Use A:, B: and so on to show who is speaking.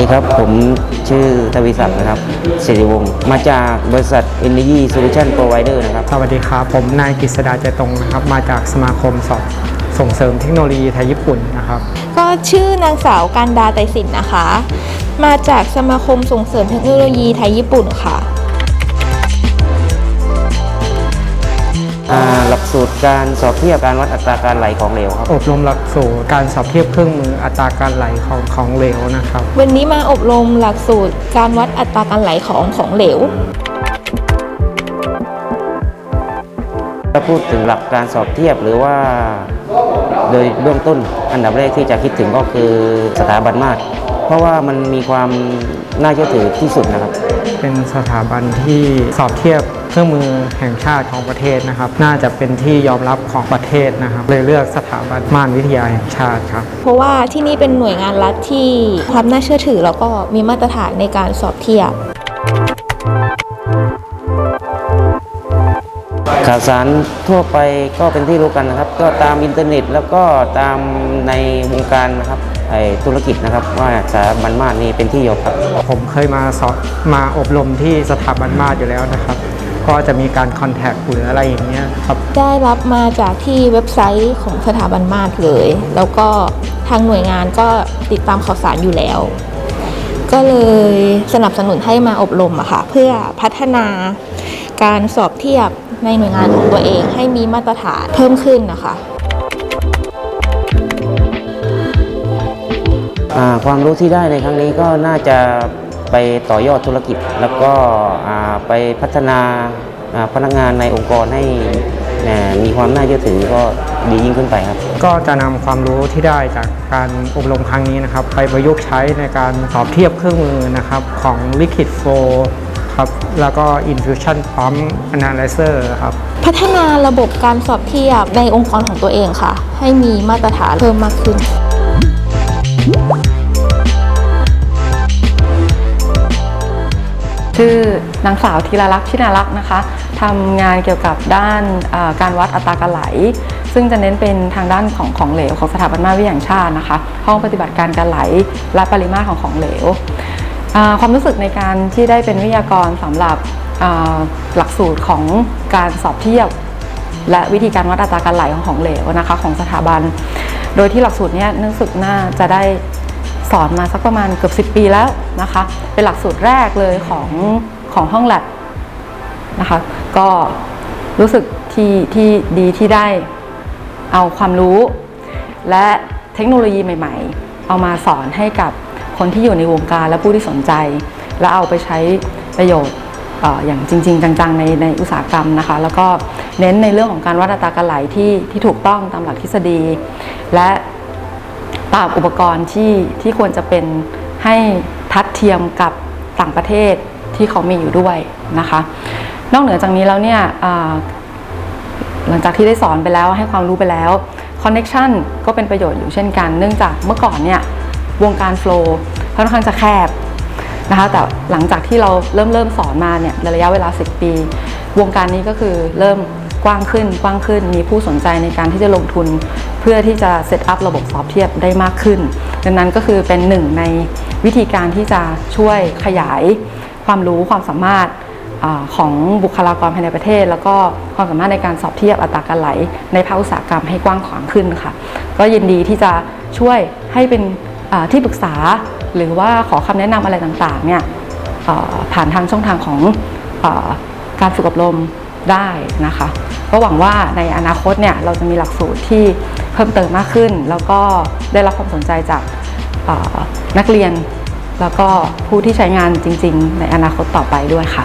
A: ดีครับ ผมชื่อทวีศักดิ์นะครับสิริวงศ์มาจากบริษัท Energy Solution Provider นะครับ
B: สวัสดีครับ ผมนายกฤษดาใจตรงนะครับ มาจากสมาคมสอบส่งเสริมเทคโนโลยีไทยญี่ปุ่นนะครับ
C: ก็ชื่อนางสาวการดาไตรสินนะคะ มาจากสมาคมส่งเสริมเทคโนโลยีไทยญี่ปุ่นค่ะ
A: หลักสูตรการสอบเทียบการวัดอัตราการไหลของเหลวครับ
B: อบรมหลักสูตรการสอบเทียบเครื่องมืออัตราการไหลของของเหลวนะครับ
C: วันนี้มาอบรมหลักสูตรการวัดอัตราการไหลของของเหลว
A: ถ้าพูดถึงหลักการสอบเทียบหรือว่า โดยเบื้องต้นอันดับแรกที่จะคิดถึงก็คือสถาบันมาตรเพราะว่ามันมีความน่าเชื่อถือที่สุดนะครับ
B: เป็นสถาบันที่สอบเทียบ เครื่องมือแห่งชาติของประเทศนะครับ น่าจะเป็นที่ยอมรับของประเทศนะครับ เลยเลือกสถาบันม่านวิทยาแห่งชาติครับ
C: เพราะว่าที่นี่เป็นหน่วยงานรัฐที่ความน่าเชื่อถือ แล้วก็มีมาตรฐานในการสอบเทียบ
A: ข่าวสารทั่วไปก็เป็นที่รู้กันนะครับ ก็ตามอินเทอร์เน็ต แล้วก็ตามในวงการนะครับไอ้ธุรกิจนะครับว่าสถาบันมาตรนี่เป็นที่ยอมรับ
B: ผมเคยมาสอบมาอบรมที่สถาบันมาตรอยู่แล้วนะครับ ก็จะมีการคอนแทคหรืออะไรอย่างเงี้ยครับ
C: ได้รับมาจากที่เว็บไซต์ของสถาบันมาตรเลย แล้วก็ทางหน่วยงานก็ติดตามข่าวสารอยู่แล้ว ก็เลยสนับสนุนให้มาอบรมอะค่ะเพื่อพัฒนาการสอบเทียบในหน่วยงานของตัวเองให้มีมาตรฐานเพิ่มขึ้นนะคะ
A: อ่าความรู้ที่ได้ในครั้งนี้ก็น่าจะ ไปต่อยอดธุรกิจ แล้วก็อ่าไปพัฒนาอ่าพนักงานในองค์กรให้เอ่อมีความน่าเชื่อถือก็ดียิ่งขึ้นไปครับ
B: ก็จะนำความรู้ที่ได้จากการอบรมครั้งนี้นะครับ ไปประยุกต์ใช้ในการสอบเทียบเครื่องมือนะครับของ Liquid Flow ครับแล้วก็ Infusion Pump Analyzer ครับ
C: พัฒนาระบบการสอบเทียบในองค์กรของตัวเองค่ะ ให้มีมาตรฐานเพิ่มมากขึ้น
D: ชื่อนางสาวธีรลักษณ์ชินาลักษ์นะคะทำงานเกี่ยวกับด้านการวัดอัตราการไหล ซึ่งจะเน้นเป็นทางด้านของของเหลวของสถาบันมาวิทยาแห่งชาตินะคะ ห้องปฏิบัติการการไหลและปริมาตรของของเหลว ความรู้สึกในการที่ได้เป็นวิทยากรสำหรับหลักสูตรของการสอบเทียบ และวิธีการวัดอัตราการไหลของของเหลวนะคะของสถาบัน โดยที่หลักสูตรนี้ยรู้สึกน่าจะได้ สอนมาสักประมาณเกือบ10 ปีแล้วนะคะ เป็นหลักสูตรแรกเลยของของห้องแลบนะคะ ก็รู้สึกที่ที่ดีที่ได้เอาความรู้ และเทคโนโลยีใหม่ ๆ เอามาสอนให้กับคนที่อยู่ในวงการและผู้ที่สนใจ และเอาไปใช้ประโยชน์อ่อย่างจริง ๆ จังๆในในอุตสาหกรรมนะคะ แล้วก็เน้นในเรื่องของการวัดอัตราการไหลที่ที่ถูกต้องตามหลักทฤษฎี และ อุปกรณ์ที่ที่ควรจะเป็นให้ทัดเทียมกับต่างประเทศที่เขามีอยู่ด้วยนะคะ นอกเหนือจากนี้แล้วเนี่ยหลังจากที่ได้สอนไปแล้วให้ความรู้ไปแล้วคอนเน็ชันก็เป็นประโยชน์อยู่เช่นกัน เนื่องจากเมื่อก่อนเนี่ยวงการโฟล์ค่อนข้างจะแคบนะคะแต่หลังจากที่เราเริ่มเริ่มสอนมาเนี่ยในระยะเวลา 10 ปี วงการนี้ก็คือเริ่มกว้างขึ้นกว้างขึ้นมีผู้สนใจในการที่จะลงทุน พื่อที่จะเซตอัพระบบสอบเทียบได้มากขึ้น ดังนั้นก็คือเป็นหนึ่งในวิธีการที่จะช่วยขยายความรู้ความสามารถอของบุคลากรภายในประเทศ แล้วก็ความสามารถในการสอบเทียบอัตราการไหล ในภาคอุตสาหกรรมให้กว้างขวางขึ้นค่ะ ก็ยินดีที่จะช่วยให้เป็นที่ปรึกษา หรือว่าขอคำแนะนำอะไรต่างๆเนี่ยผ่านทางช่องทางของอการฝึกอบรม ได้นะคะ ก็หวังว่าในอนาคตเนี่ยเราจะมีหลักสูตรที่เพิ่มเติมมากขึ้น แล้วก็ได้รับความสนใจจากนักเรียน แล้วก็ผู้ที่ใช้งานจริง ๆ ในอนาคตต่อไปด้วยค่ะ